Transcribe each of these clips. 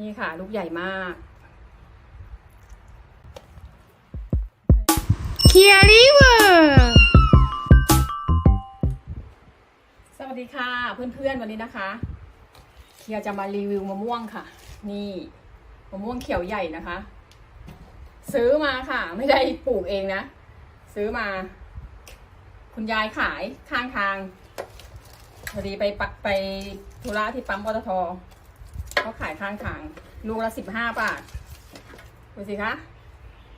นี่ค่ะ ลูกใหญ่มากเคียริเวอร์สวัสดีค่ะ เพื่อนๆวันนี้นะคะ เคียร์จะมารีวิวมะม่วงค่ะ นี่มะม่วงเขียวใหญ่นะคะ ซื้อมาค่ะ ไม่ได้ปลูกเองนะ ซื้อมา คุณยายขายข้างทางพอดีไปปะไปธุระที่ปั๊มปตท เขาขายข้างทางลูกละสิบห้าบาทดูสิคะ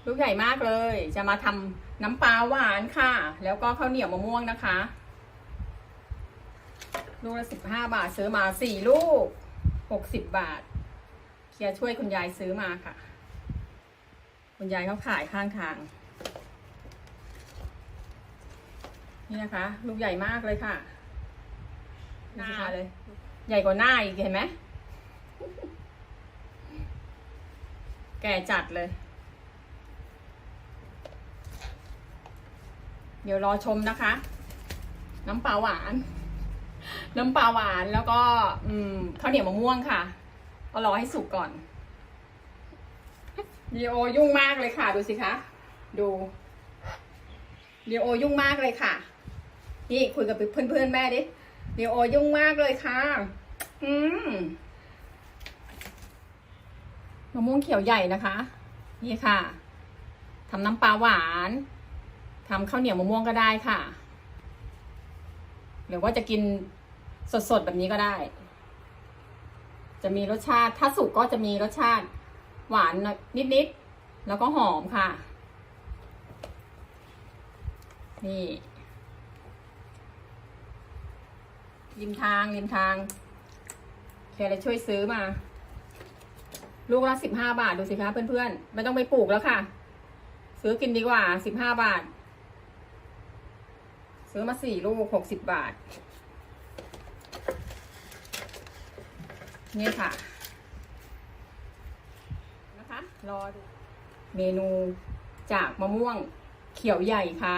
ลูกใหญ่มากเลย จะมาทำน้ำปลาหวานค่ะ แล้วก็ข้าวเหนียวมะม่วงนะคะ ลูกละสิบห้าบาทซื้อมาสี่ลูกหกสิบบาทเคียร์ช่วยคุณยายซื้อมาค่ะ คุณยายเขาขายข้างทาง นี่นะคะ ลูกใหญ่มากเลยค่ะหน้าเลย ใหญ่กว่าหน้าอีกเห็นไหม แก่จัดเลย เดี๋ยวรอชมนะคะ น้ำปลาหวาน น้ำปลาหวานแล้วก็ข้าวเหนียวมะม่วงค่ะก็รอให้สุกก่อนเดีโอยุ่งมากเลยค่ะ ดูสิคะ ดูเดีโอยุ่งมากเลยค่ะ นี่คุยกับเพื่อนๆแม่ดิเดีโอยุ่งมากเลยค่ะ อืม มะม่วงเขียวใหญ่นะคะ นี่ค่ะทำน้ำปลาหวานทำข้าวเหนียวมะม่วงก็ได้ค่ะ หรือว่าจะกินสดๆแบบนี้ก็ได้ จะมีรสชาติถ้าสุกก็จะมีรสชาติหวานนิดๆ แล้วก็หอมค่ะ นี่ ริมทางริมทางแครเลยช่วยซื้อมา ลูกละสิบห้าบาทดูสิคะเพื่อนๆไม่ต้องไปปลูกแล้วค่ะ ซื้อกินดีกว่าสิบห้าบาท ซื้อมาสี่ลูกหกสิบบาท นี่ค่ะ นะคะ รอดูเมนูจากมะม่วงเขียวใหญ่ค่ะ